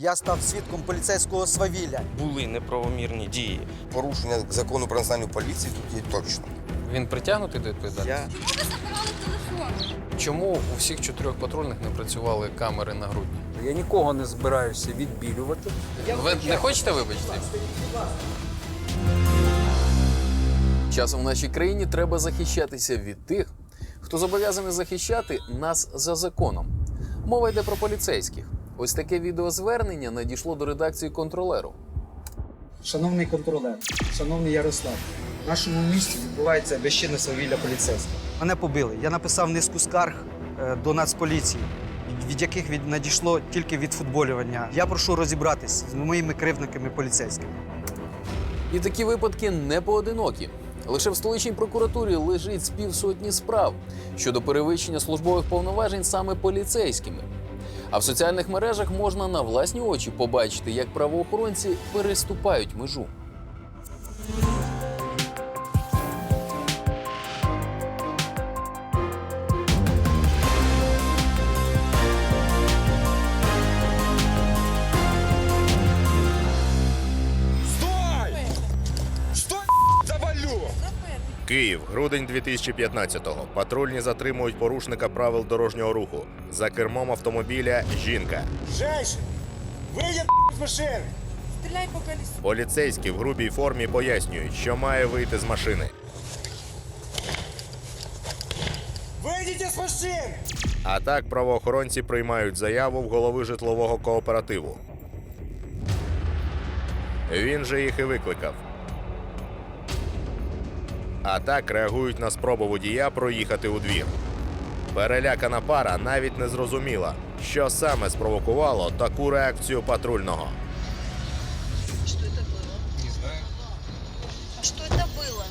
Я став свідком поліцейського свавілля. були неправомірні дії. Порушення закону про національну поліцію тут є точно. Він притягнутий до відповідальності? Я Ви забирали телефон. Чому у всіх чотирьох патрульних не працювали камери на грудні? Я нікого не збираюся відбілювати. Ви не хочете вибачити? Часом в нашій країні треба захищатися від тих, хто зобов'язаний захищати нас за законом. Мова йде про поліцейських. Ось таке відеозвернення надійшло до редакції контролеру. Шановний контролер, шановний Ярослав, в нашому місті відбувається безчинне свавілля поліцейського. мене побили. Я написав низку скарг е, до Нацполіції, від яких від надійшло тільки відфутболювання. Я прошу розібратись з моїми кривдниками поліцейськими. І такі випадки не поодинокі. Лише в столичній прокуратурі лежить з півсотні справ щодо перевищення службових повноважень саме поліцейськими. А в соціальних мережах можна на власні очі побачити, як правоохоронці переступають межу. Київ, грудень 2015-го. Патрульні затримують порушника правил дорожнього руху. За кермом автомобіля жінка. Женщина, выйди с машины! Стріляй по колесу. Поліцейські в грубій формі пояснюють, що має вийти з машини. Выйдите с машины! А так правоохоронці приймають заяву в голови житлового кооперативу. Він же їх і викликав. А так реагують на спробу водія проїхати у двір. Перелякана пара навіть не зрозуміла, що саме спровокувало таку реакцію патрульного. Что это было? Не знаю. Что это было?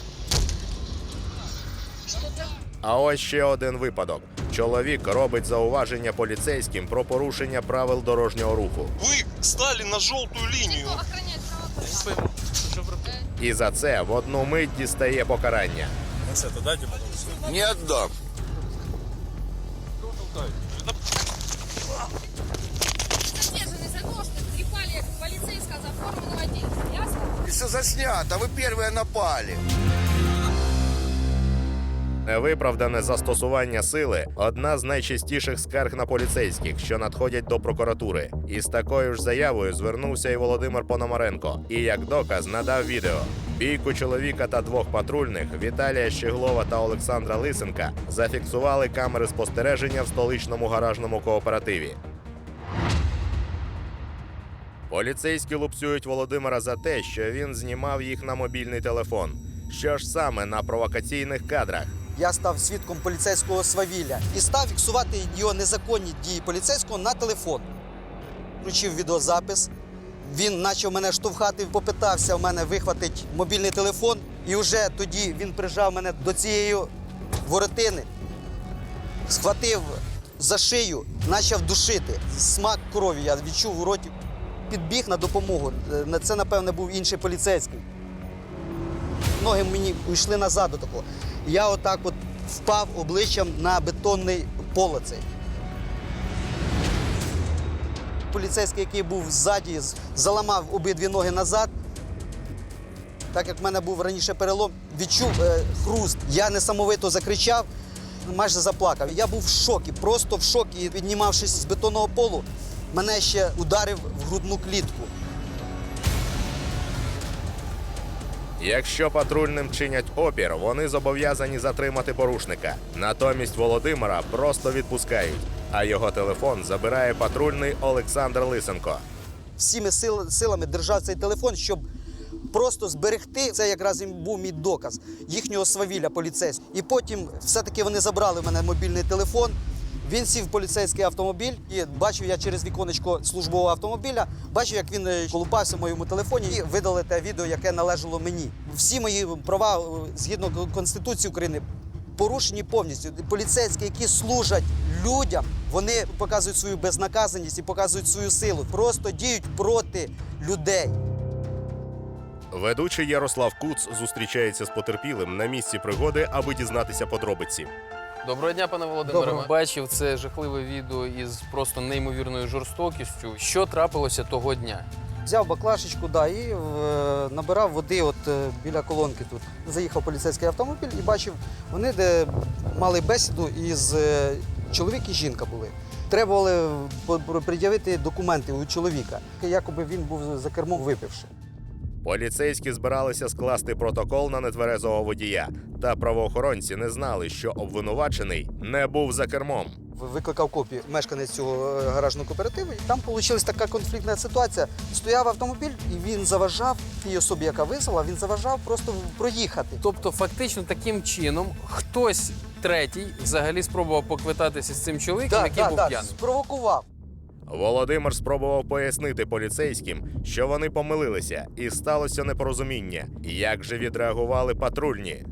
Что-то... А ось ще один випадок. Чоловік робить зауваження поліцейським про порушення правил дорожнього руху. Ви стали на жовту лінію. Охранять право І за це в одну мить дістає покарання. Не віддам. За то, дайте мені. действия. Ясно? Все заснято, вы первые напали. Невиправдане застосування сили одна з найчастіших скарг на поліцейських, що надходять до прокуратури. І з такою ж заявою звернувся і Володимир Пономаренко. І як доказ надав відео. Бійку чоловіка та двох патрульних Віталія Щеглова та Олександра Лисенка зафіксували камери спостереження в столичному гаражному кооперативі. Поліцейські лупцюють Володимира за те, що він знімав їх на мобільний телефон. Що ж саме на провокаційних кадрах? Я став свідком поліцейського свавілля і став фіксувати його незаконні дії поліцейського на телефон. Включив відеозапис. Він почав мене штовхати, попитався в мене вихватити мобільний телефон. І вже тоді він прижав мене до цієї воротини, схватив за шию, почав душити. Смак крові я відчув у роті. Підбіг на допомогу. Це, напевне, був інший поліцейський. Ноги мені йшли назад до такого. Я отак от впав обличчям на бетонний поло цей. Поліцейський, який був ззаді, заламав обидві ноги назад. Так як в мене був раніше перелом, відчув е, хруст. Я несамовито закричав, майже заплакав. Я був в шокі, просто в шокі. Піднімавшись з бетонного полу, мене ще ударив в грудну клітку. Якщо патрульним чинять опір, вони зобов'язані затримати порушника. Натомість Володимира просто відпускають, а його телефон забирає патрульний Олександр Лисенко. всіми сил- силами держав цей телефон, щоб просто зберегти. Це якраз і був мій доказ їхнього свавілля поліцейського. І потім все-таки вони забрали в мене мобільний телефон. Він сів в поліцейський автомобіль і бачив я через віконечко службового автомобіля, бачив, як він е, колупався в моєму телефоні і видали те відео, яке належало мені. Всі мої права е, згідно Конституції України порушені повністю. Поліцейські, які служать людям, вони показують свою безнаказаність і показують свою силу. Просто діють проти людей. Ведучий Ярослав Куц зустрічається з потерпілим на місці пригоди, аби дізнатися подробиці. Доброго дня, пане Володимире. Доброго. Бачив це жахливе відео із просто неймовірною жорстокістю. Що трапилося того дня? Взяв баклашечку, да, і е, набирав води от е, біля колонки тут. Заїхав поліцейський автомобіль і бачив, вони де мали бесіду із е, чоловік і жінка були. Требували по- по- пред'явити документи у чоловіка. Якоби він був за кермом випивши. Поліцейські збиралися скласти протокол на нетверезого водія, та правоохоронці не знали, що обвинувачений не був за кермом. Викликав копію мешканець цього е, гаражного кооперативу, і там вийшла така конфліктна ситуація. Стояв автомобіль, і він заважав тій особі, яка визвала, він заважав просто проїхати. Тобто, фактично, таким чином хтось третій взагалі спробував поквитатися з цим чоловіком, який був п'яний. спровокував. Володимир спробував пояснити поліцейським, що вони помилилися, і сталося непорозуміння. Як же відреагували патрульні?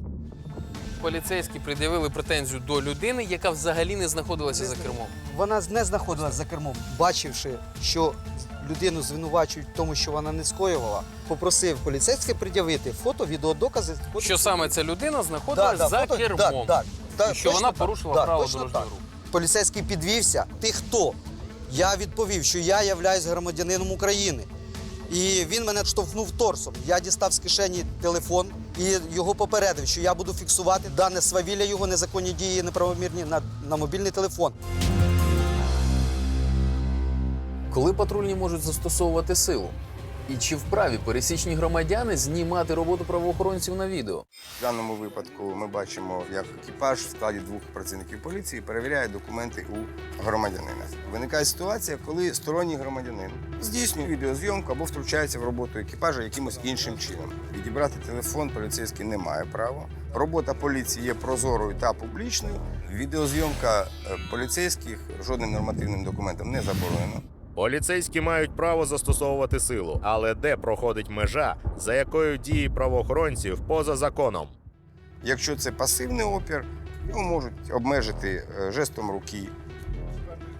Поліцейські пред'явили претензію до людини, яка взагалі не знаходилася за кермом. Вона не знаходилася за кермом, бачивши, що людину звинувачують в тому, що вона не скоювала, попросив поліцейських пред'явити фото, відеодокази. фото Що саме ця людина Да, знаходилась да, за фото- кермом. да, да, да, І що точно вона порушила да, правила точно дорожнього руху. Поліцейський підвівся. Ти хто? Я відповів, що я являюсь громадянином України. І він мене штовхнув торсом. Я дістав з кишені телефон і його попередив, що я буду фіксувати дане свавілля, його незаконні дії неправомірні на, на мобільний телефон. Коли патрульні можуть застосовувати силу? І чи вправі пересічні громадяни знімати роботу правоохоронців на відео? В даному випадку ми бачимо, як екіпаж в складі двох працівників поліції перевіряє документи у громадянина. Виникає ситуація, коли сторонній громадянин здійснює відеозйомку або втручається в роботу екіпажа якимось іншим чином. Відібрати телефон поліцейський не має права. Робота поліції є прозорою та публічною. Відеозйомка е, поліцейських жодним нормативним документом не заборонена. Поліцейські мають право застосовувати силу, але де проходить межа, за якою дії правоохоронців поза законом? Якщо це пасивний опір, його можуть обмежити е, жестом руки.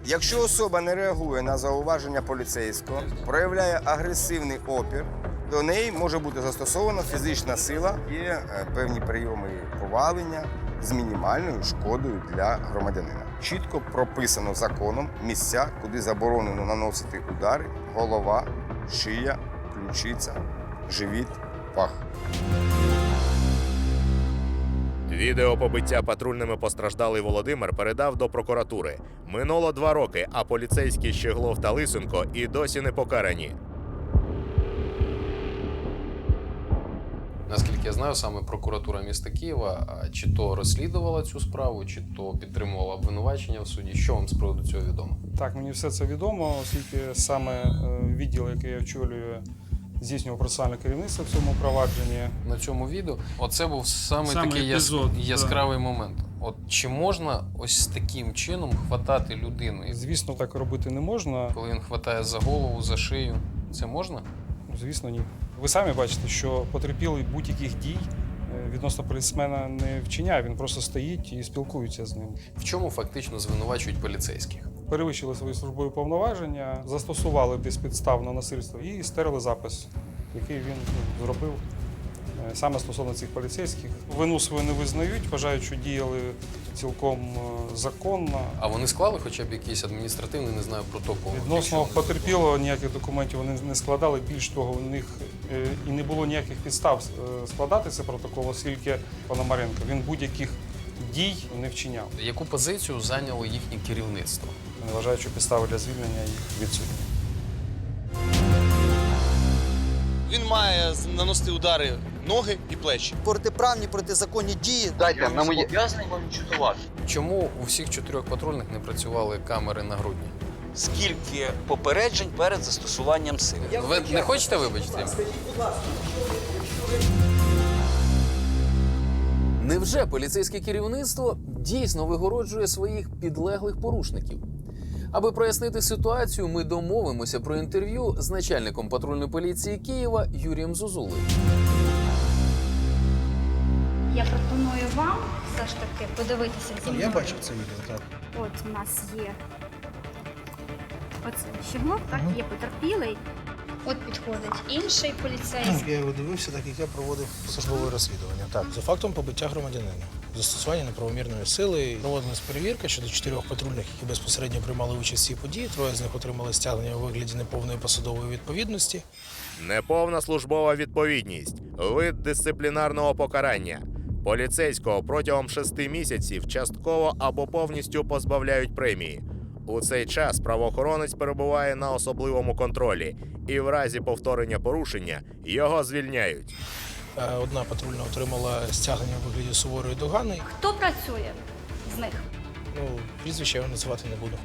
Якщо особа не реагує на зауваження поліцейського, проявляє агресивний опір, до неї може бути застосована фізична сила. Є е, певні прийоми повалення з мінімальною шкодою для громадянина. Чітко прописано законом місця, куди заборонено наносити удари: голова, шия, ключиця, живіт, пах. Відео побиття патрульними постраждалий Володимир передав до прокуратури. Минуло два роки, а поліцейські Щеглов та Лисенко і досі не покарані. Наскільки я знаю, саме прокуратура міста Києва чи то розслідувала цю справу, чи то підтримувала обвинувачення в суді. Що вам з приводу цього відомо? Так, мені все це відомо, оскільки саме е, відділ, який я очолюю, здійснював процесуальне керівництво в цьому провадженні. На цьому відео оце був саме, Саме такий епізод, да. яскравий момент. От чи можна ось таким чином хватати людину, Звісно, так робити не можна. коли він хватає за голову, за шию? Це можна? Звісно, ні. Ви самі бачите, що потерпілий будь-яких дій е, відносно полісмена не вчиняє, він просто стоїть і спілкується з ним. В чому фактично звинувачують поліцейських? Перевищили свої службові повноваження, застосували безпідставно насильство і стерли запис, який він ну, зробив саме стосовно цих поліцейських. Вину свою не визнають, вважають, що діяли цілком е, законно. А вони склали хоча б якийсь адміністративний, не знаю, протокол? Відносно потерпілого ніяких документів вони не складали. Більш того, у них е, і не було ніяких підстав е, складати цей протокол, оскільки Пономаренко він будь-яких дій не вчиняв. Яку позицію зайняло їхнє керівництво? Вони вважають, що підстави для звільнення їх відсутні. Він має наносити удари ноги і плечі. Протиправні, протизаконні дії. Дайте на моє. Зобов'язаний вам чутувати. Чому у всіх чотирьох патрульних не працювали камери на грудні? Скільки попереджень перед застосуванням сили? Ви не хочете вибачити? Невже поліцейське керівництво дійсно вигороджує своїх підлеглих порушників? Аби прояснити ситуацію, ми домовимося про інтерв'ю з начальником патрульної поліції Києва Юрієм Зузулею. Я пропоную вам все ж таки подивитися зі мною. Я бачив це відео, так. От у нас є оце щеглов, так, є потерпілий. От підходить інший поліцейський. Я його дивився, так як я проводив службове розслідування. Так, за фактом побиття громадянина. застосування неправомірної сили. Проводилась перевірка щодо чотирьох патрульних, які безпосередньо приймали участь в цій події. Троє з них отримали стягнення у вигляді неповної посадової відповідності. Неповна службова відповідність, вид дисциплінарного покарання. Поліцейського протягом шести місяців частково або повністю позбавляють премії. У цей час правоохоронець перебуває на особливому контролі, і в разі повторення порушення його звільняють. Е, Одна патрульна отримала стягнення у вигляді суворої догани. Хто працює з них? Ну, прізвище я називати не буду.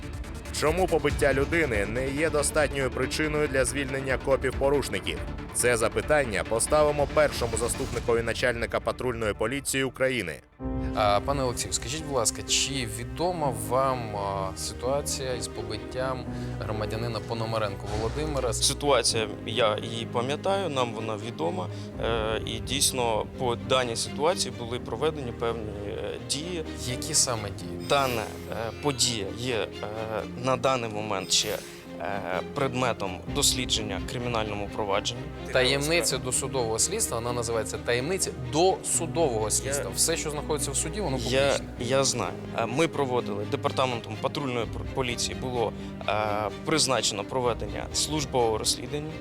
Чому побиття людини не є достатньою причиною для звільнення копів порушників? Це запитання поставимо першому заступникові начальника патрульної поліції України. А, пане Олексію, скажіть, будь ласка, чи відома вам а, ситуація із побиттям громадянина Пономаренко Володимира? Ситуація, я її пам'ятаю, нам вона відома. Е, І дійсно по даній ситуації були проведені певні дії. Які саме дії? Дана е, подія є е, на даний момент ще е, предметом дослідження кримінальному провадженні. Таємниця досудового слідства, вона називається таємниця досудового слідства. Все, що знаходиться в суді, воно Я, публічне. я знаю. Е, Ми проводили департаментом патрульної поліції було е, призначено проведення службового розслідування.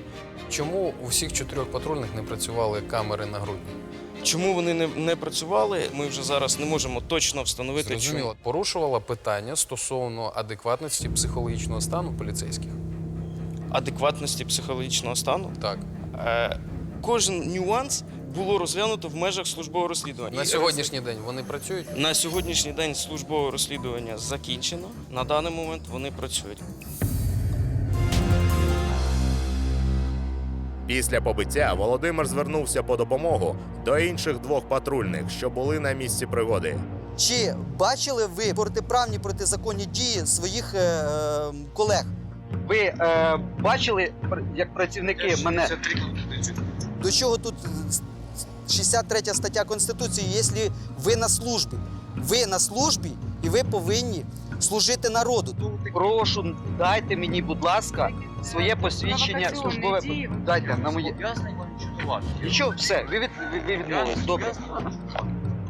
Чому у всіх чотирьох патрульних не працювали камери на грудні? Чому вони не, не працювали? Ми вже зараз не можемо точно встановити. Зрозуміло, чому. порушувала питання стосовно адекватності психологічного стану поліцейських. адекватності психологічного стану. Так. Е, кожен нюанс було розглянуто в межах службового розслідування. На сьогоднішній день вони працюють. на сьогоднішній день службове розслідування закінчено. На даний момент вони працюють. Після побиття Володимир звернувся по допомогу до інших двох патрульних, що були на місці пригоди. Чи бачили ви протиправні протизаконні дії своїх е, е, колег? Ви е, бачили, пр- як працівники мене. До чого тут е, 63 стаття Конституції, якщо ви на службі? Ви на службі і ви повинні служити народу. Прошу, дайте мені, будь ласка, своє посвідчення службове. Дайте на моє. Нічого, все, ви від ви, ви відмовились. Добре.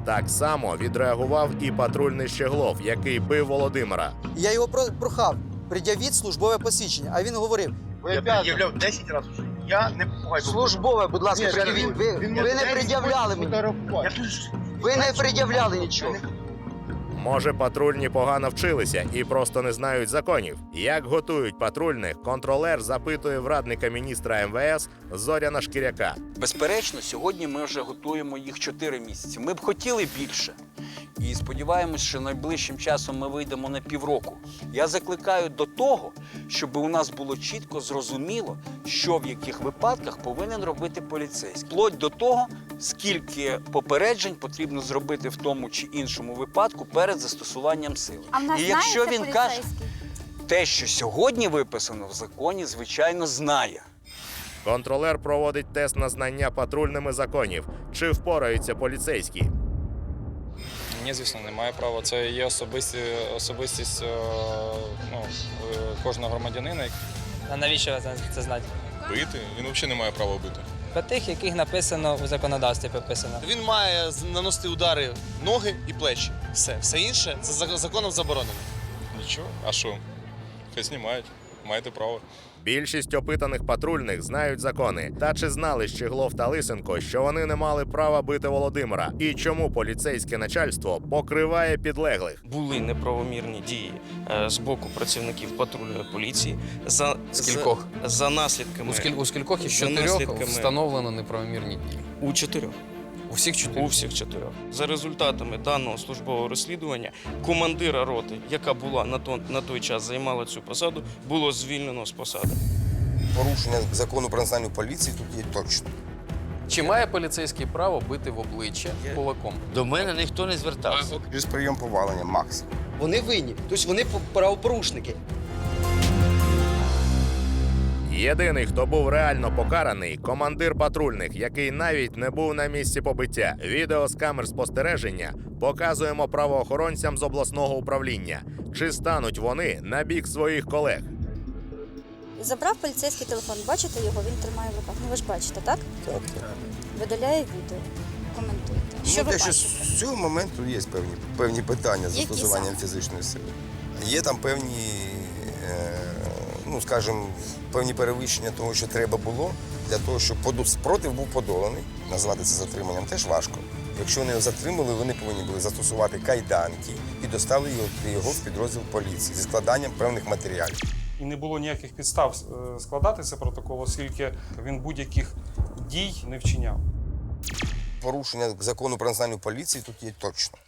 Так само відреагував і патрульний Щеглов, який бив Володимира. Я його про- прохав, пред'явіть службове посвідчення. А він говорив: Я пред'являв 10 разів вже. Я не попугай. службове, будь ласка, пред'явіть. Ви, ви не пред'являли мені. Я тут Ви не пред'являли нічого. Може, патрульні погано вчилися і просто не знають законів. Як готують патрульних, контролер запитує в радника міністра МВС Зоряна Шкіряка. Безперечно, сьогодні ми вже готуємо їх 4 місяці. Ми б хотіли більше. І сподіваємось, що найближчим часом ми вийдемо на півроку. Я закликаю до того, щоб у нас було чітко зрозуміло, що в яких випадках повинен робити поліцейський. Вплоть до того, скільки попереджень потрібно зробити в тому чи іншому випадку перед застосуванням сили. А в нас І якщо він каже, те, що сьогодні виписано в законі, звичайно, знає. Контролер проводить тест на знання патрульними законів. Чи впораються поліцейські? Ні, звісно, немає права. Це є особисті, особистість е, ну, е, кожного громадянина. А навіщо це знати? Бити? Він взагалі не має права бити. Про тих, яких написано у законодавстві прописано. Він має наносити удари ноги і плечі. Все, все інше це за- законом заборонено. Нічого. А що? Хай знімають. Маєте право. Більшість опитаних патрульних знають закони. Та чи знали Щеглов та Лисенко, що вони не мали права бити Володимира? І чому поліцейське начальство покриває підлеглих? Були неправомірні дії е, з боку працівників патрульної поліції за, Скількох? за, за наслідками У, скіль, у скількох із За чотирьох наслідками. встановлено неправомірні дії? у чотирьох. У всіх чотирьох? У всіх чотирьох. За результатами даного службового розслідування командира роти, яка була на, то, на той час займала цю посаду, було звільнено з посади. Порушення закону про національну поліцію тут є точно. Чи має поліцейський право бити в обличчя кулаком? До мене ніхто не звертався. Через прийом повалення максимум. Вони винні, тобто вони правопорушники. Єдиний, хто був реально покараний, командир патрульних, який навіть не був на місці побиття. Відео з камер спостереження показуємо правоохоронцям з обласного управління. Чи стануть вони на бік своїх колег? Забрав поліцейський телефон. Бачите його? Він тримає в руках. Ну ви ж бачите, так? Так. Видаляє відео. прокоментуєте? Що ну, ви бачите? з цього моменту є певні, певні питання з застосуванням фізичної сили. Є там певні, е, ну скажімо, певні перевищення того, що треба було, для того, щоб спротив був подоланий. Назвати це затриманням теж важко. Якщо вони його затримали, вони повинні були застосувати кайданки і доставили його, його в підрозділ поліції зі складанням певних матеріалів. І не було ніяких підстав е, складати цей протокол, оскільки він будь-яких дій не вчиняв. Порушення закону про національну поліцію тут є точно.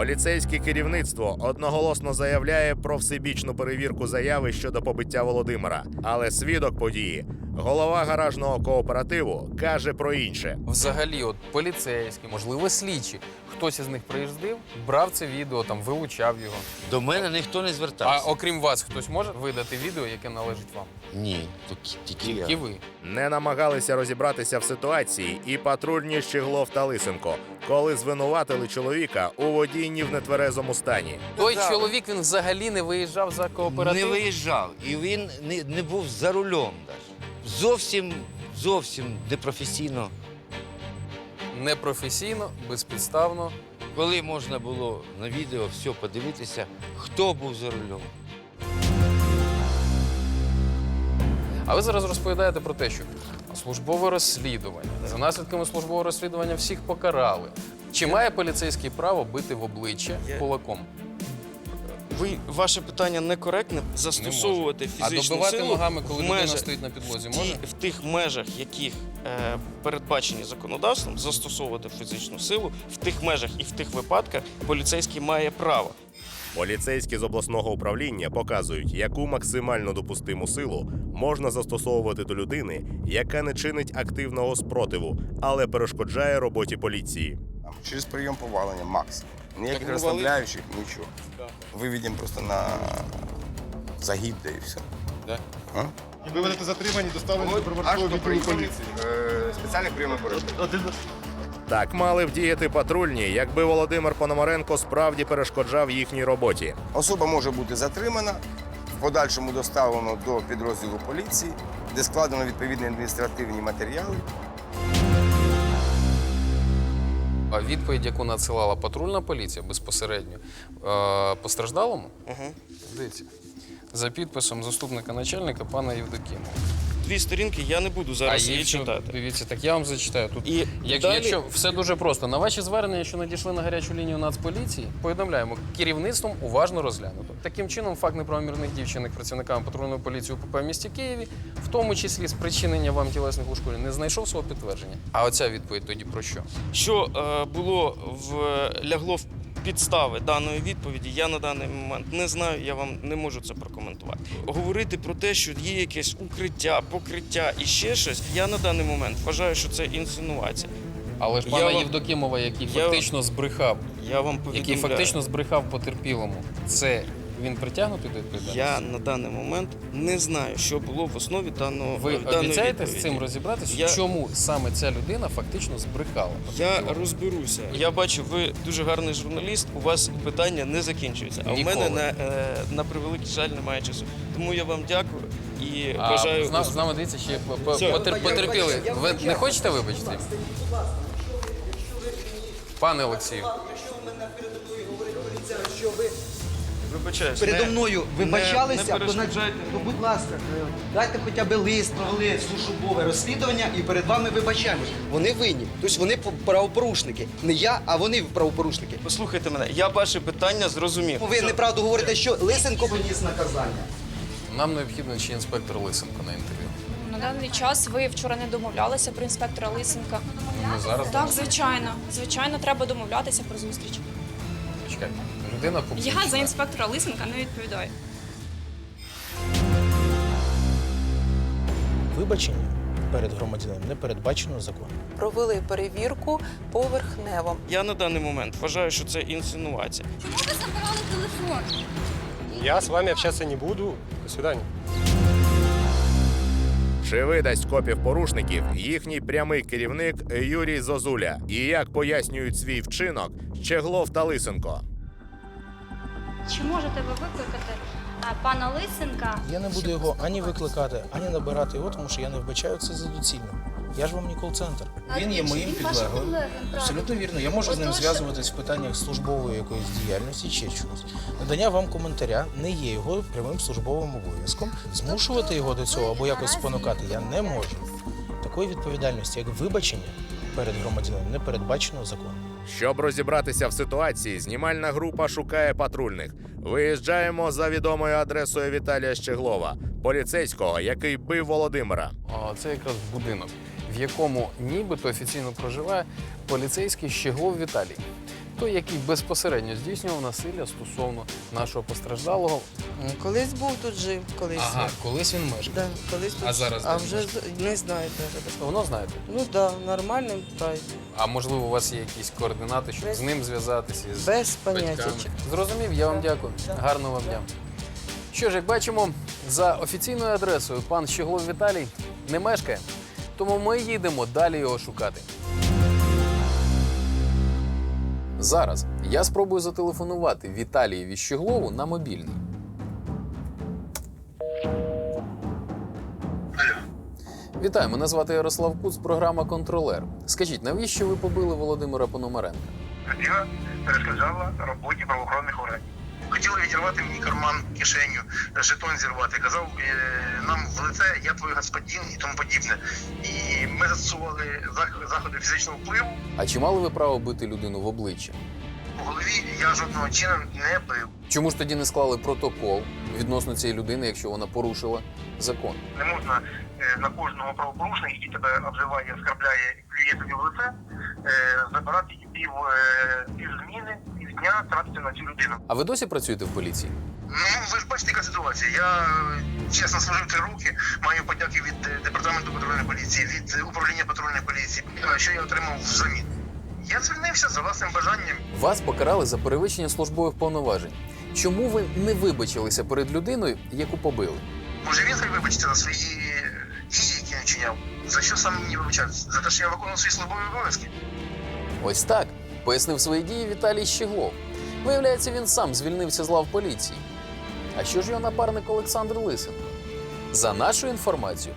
Поліцейське керівництво одноголосно заявляє про всебічну перевірку заяви щодо побиття Володимира. Але свідок події, голова гаражного кооперативу, каже про інше. Взагалі, от поліцейські, можливо, слідчі. Хтось із них приїздив, брав це відео, там вилучав його. До мене ніхто не А звертався. окрім вас, хтось може видати відео, яке належить вам? Ні, тільки, тільки Тільки я. ви. Не намагалися розібратися в ситуації і патрульні Щеглов та Лисенко, коли звинуватили чоловіка у водінні в нетверезому стані. Той чоловік він взагалі не виїжджав за кооператив. Не виїжджав. І він не, не був за рулем навіть. Зовсім, зовсім непрофесійно. Непрофесійно, безпідставно. Коли можна було на відео все подивитися, хто був за рулем. А ви зараз розповідаєте про те, що службове розслідування. За наслідками службового розслідування всіх покарали. Чи має поліцейський право бити в обличчя кулаком? Ви ваше питання некоректне застосовувати А фізичну добивати силу ногами, коли в людина межах, стоїть на підлозі, в, ті- може? в тих межах, яких е, передбачені законодавством, застосовувати фізичну силу в тих межах і в тих випадках поліцейський має право. Поліцейські з обласного управління показують, яку максимально допустиму силу можна застосовувати до людини, яка не чинить активного спротиву, але перешкоджає роботі поліції. Там, через прийом повалення максимум. Ніяких розслабляючих, нічого. Виведемо просто на загиб, де і все. Да? А? І ви будете затримані, доставлені до приборкового відділу поліції. е, спеціальних прийомів. Так мали вдіяти патрульні, якби Володимир Пономаренко справді перешкоджав їхній роботі. Особа може бути затримана, в подальшому доставлено до підрозділу поліції, де складено відповідні адміністративні матеріали. Відповідь, яку надсилала патрульна поліція безпосередньо е, постраждалому, Угу. дивіться, за підписом заступника начальника пана Євдокімова. Дві сторінки я не буду зараз її якщо- читати. Дивіться, так я вам зачитаю. Тут І Якщо, далі- якщо все дуже просто, на ваші звернення, що надійшли на гарячу лінію Нацполіції, повідомляємо, керівництвом уважно розглянуто. Таким чином, факт неправомірних дій, вчинених працівниками патрульної поліції УПП в місті Києві, в тому числі спричинення вам тілесних ушкоджень, не знайшов свого підтвердження. А оця відповідь тоді про що? Що е, було в лягло в підстави даної відповіді, я на даний момент не знаю, я вам не можу це прокоментувати. Говорити про те, що є якесь укриття, покриття і ще щось, я на даний момент вважаю, що це інсинуація. Але ж пана вам- Євдокімова, який я- фактично збрехав, Я вам який фактично збрехав потерпілому, це він притягнутий до відповідальності? Я на даний момент не знаю, що було в основі даного Ви даної обіцяєте з цим розібратися? Я- Чому саме ця людина фактично збрехала? Я розберуся. Я бачу, ви дуже гарний журналіст. У вас питання не закінчуються. А в Ніколи. мене на, е, на превеликий жаль немає часу. Тому я вам дякую і А бажаю. з, нами, з нами дивіться ще по- по- Все. потер- потерпіли. Ви не хочете вибачити? Пане Олексію, Вибачаюсь. Передо не- мною вибачалися, не то, перешкоджайте. то, будь ласка, е, дайте хоча б лист, провели службове розслідування і перед вами вибачаємось. Вони винні. Тобто вони правопорушники. Не я, а вони правопорушники. Послухайте мене, я ваше питання зрозумів. Ви неправду говорите, що Лисенко виніс наказання. нам необхідно ще інспектор Лисенко на інтерв'ю. На даний час ви вчора не домовлялися про інспектора Лисенка. Ми зараз Так, звичайно. Звичайно, треба домовлятися про зустріч. чекайте. Людина публічна. Я за інспектора Лисенка не відповідаю. Вибачення перед громадянином не передбачено законом. Провели перевірку поверхнево. Я на даний момент вважаю, що це інсинуація. Чому ви забирали телефон? Я з вами общатися не буду. До свидання. Чи видасть копів порушників їхній прямий керівник Юрій Зозуля? І як пояснюють свій вчинок Щеглов та Лисенко? Чи можете ви викликати пана Лисенка? Я не буду його ані викликати, ані набирати його, тому що я не вбачаю це за доцільним. Я ж вам не кол-центр. Він є моїм підлеглим. підлеглим, Абсолютно вірно. Я можу з ним зв'язуватись в питаннях службової якоїсь діяльності чи чогось. Надання вам коментаря не є його прямим службовим обов'язком. Змушувати його до цього або якось спонукати я не можу. Такої відповідальності, як вибачення перед громадянином, не передбачено законом. Щоб розібратися в ситуації, знімальна група шукає патрульних. Виїжджаємо за відомою адресою Віталія Щеглова, поліцейського, який бив Володимира. А це якраз будинок, в якому нібито офіційно проживає поліцейський Щеглов Віталій. Той, який безпосередньо здійснював насилля стосовно нашого постраждалого. Колись був тут жив, колись. Ага, колись він мешкав. Да, колись тут. А зараз А де вже мешкає? з- не знаю навіть. Давно знаєте? Ну так, да, нормально, так. А можливо, у вас є якісь координати, щоб Без- з ним зв'язатися? з Без поняття. батьками? Зрозумів, я вам дякую. Гарного вам дня. Що ж, як бачимо, за офіційною адресою пан Щеглов Віталій не мешкає, тому ми їдемо далі його шукати. Зараз я спробую зателефонувати Віталії Віщеглову на мобільний. Вітаю, мене звати Ярослав Куц, програма Контролер. Скажіть, навіщо ви побили Володимира Пономаренка? Я перешкоджала роботі правоохоронних органів. Хотіли відірвати мені карман, кишеню, жетон зірвати. Казав е, нам в лице, я твій господин і тому подібне. І ми застосували зах- заходи фізичного впливу. А чи мали ви право бити людину в обличчя? У голові я жодного чину не бив. Чому ж тоді не склали протокол відносно цієї людини, якщо вона порушила закон? Не можна е, на кожного правопорушника, який тебе обзиває, оскарбляє, плює тобі в лице, е, забирати пів, е, пів зміни, півдня тратити на цю людину. А ви досі працюєте в поліції? Ну, ви ж бачите, яка ситуація. Я е, чесно служив три роки, маю подяки від е, департаменту патрульної поліції, від е, управління патрульної поліції. Що я отримав взамін? Я звільнився за власним бажанням. Вас покарали за перевищення службових повноважень. Чому ви не вибачилися перед людиною, яку побили? Може він хай вибачиться за свої е, дії, які не чиняв. За що саме мені вибачатися? За те, що я виконував свої службові обов'язки. Ось так пояснив свої дії Віталій Щеглов. Виявляється, він сам звільнився з лав поліції. А що ж його напарник Олександр Лисенко? За нашою інформацією,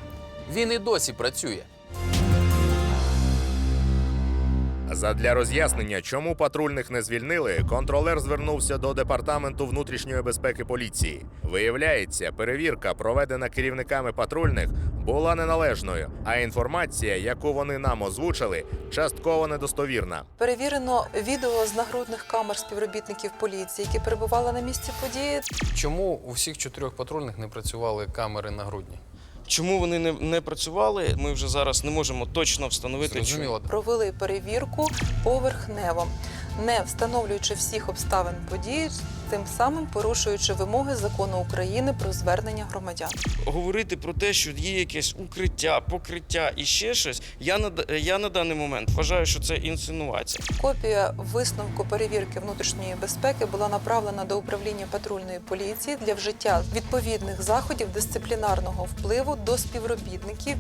він і досі працює. Задля роз'яснення, чому патрульних не звільнили, контролер звернувся до департаменту внутрішньої безпеки поліції. Виявляється, перевірка, проведена керівниками патрульних, була неналежною, а інформація, яку вони нам озвучили, частково недостовірна. Перевірено відео з нагрудних камер співробітників поліції, які перебували на місці події. Чому у всіх чотирьох патрульних не працювали камери на грудні? Чому вони не, не працювали, ми вже зараз не можемо точно встановити. Зрозуміло. Провели перевірку поверхнево, не встановлюючи всіх обставин події, тим самим порушуючи вимоги закону України про звернення громадян. Говорити про те, що є якесь укриття, покриття і ще щось, я на, я на даний момент вважаю, що це інсинуація. Копія висновку перевірки внутрішньої безпеки була направлена до управління патрульної поліції для вжиття відповідних заходів дисциплінарного впливу до співробітників.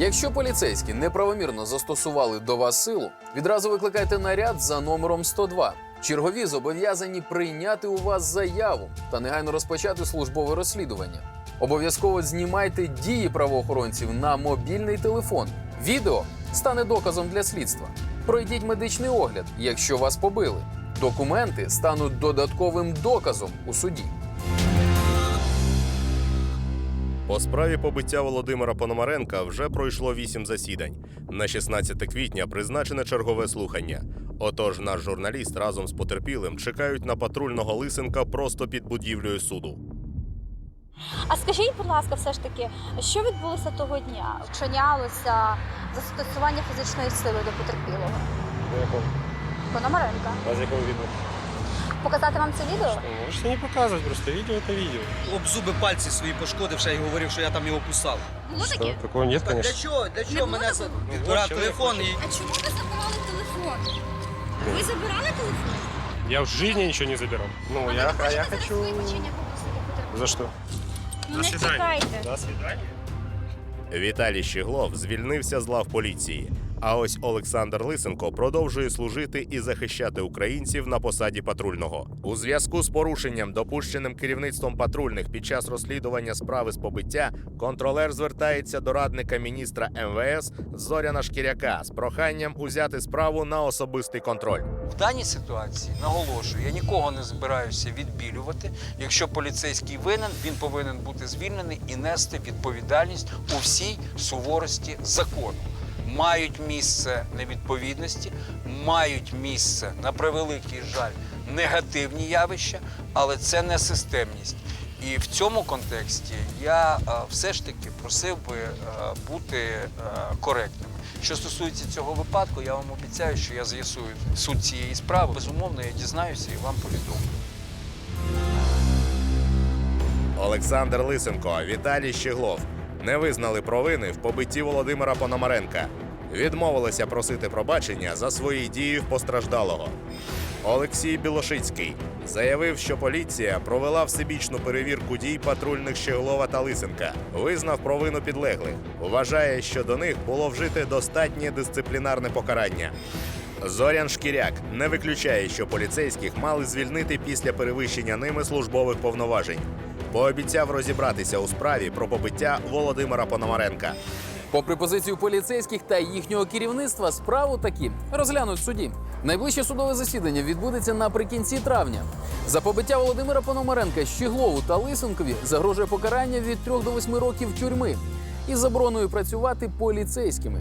Якщо поліцейські неправомірно застосували до вас силу, відразу викликайте наряд за номером 102. Чергові зобов'язані прийняти у вас заяву та негайно розпочати службове розслідування. Обов'язково знімайте дії правоохоронців на мобільний телефон. Відео стане доказом для слідства. Пройдіть медичний огляд, якщо вас побили. Документи стануть додатковим доказом у суді. По справі побиття Володимира Пономаренка вже пройшло вісім засідань. На 16 квітня призначене чергове слухання. Отож, наш журналіст разом з потерпілим чекають на патрульного лисенка просто під будівлею суду. А скажіть, будь ласка, все ж таки, що відбулося того дня? Вчинялося застосування фізичної сили до потерпілого? До якого? Пономаренка. А з якого відео? Показати вам це відео? Ну, можете не показывать, просто видео это видео. Об зуби пальці свої пошкодив, ще й говорив, що я там його кусав. Було таке? Такого нет, Для чого? Для чого мене за- Ну, відбирав телефон і. А чому ви забирали телефон? Ви забирали телефон? Я в жизни ничего не забирал. Ну, А я, ви а я хочу... За что? Ну, не тікайте. До свидания. Віталій Щеглов звільнився з лав поліції. А ось Олександр Лисенко продовжує служити і захищати українців на посаді патрульного. У зв'язку з порушенням, допущеним керівництвом патрульних під час розслідування справи з побиття, контролер звертається до радника міністра МВС Зоряна Шкіряка з проханням узяти справу на особистий контроль. В даній ситуації наголошую, я нікого не збираюся відбілювати. Якщо поліцейський винен, він повинен бути звільнений і нести відповідальність у всій суворості закону. Мають місце невідповідності, мають місце, на превеликий жаль, негативні явища, але це не системність. І в цьому контексті я е, все ж таки просив би е, бути е, коректним. Що стосується цього випадку, я вам обіцяю, що я з'ясую суть цієї справи. Безумовно, я дізнаюся і вам повідомлю. Олександр Лисенко, Віталій Щеглов не визнали провини в побитті Володимира Пономаренка. Відмовилися просити пробачення за свої дії в постраждалого. Олексій Білошицький заявив, що поліція провела всебічну перевірку дій патрульних Щеглова та Лисенка, визнав провину підлеглих. Вважає, що до них було вжите достатнє дисциплінарне покарання. Зорян Шкіряк не виключає, що поліцейських мали звільнити після перевищення ними службових повноважень. Пообіцяв розібратися у справі про побиття Володимира Пономаренка. Попри позицію поліцейських та їхнього керівництва, справу таки розглянуть суді. Найближче судове засідання відбудеться наприкінці травня. За побиття Володимира Пономаренка, Щіглову та Лисенкові загрожує покарання від 3 до 8 років тюрми із забороною працювати поліцейськими.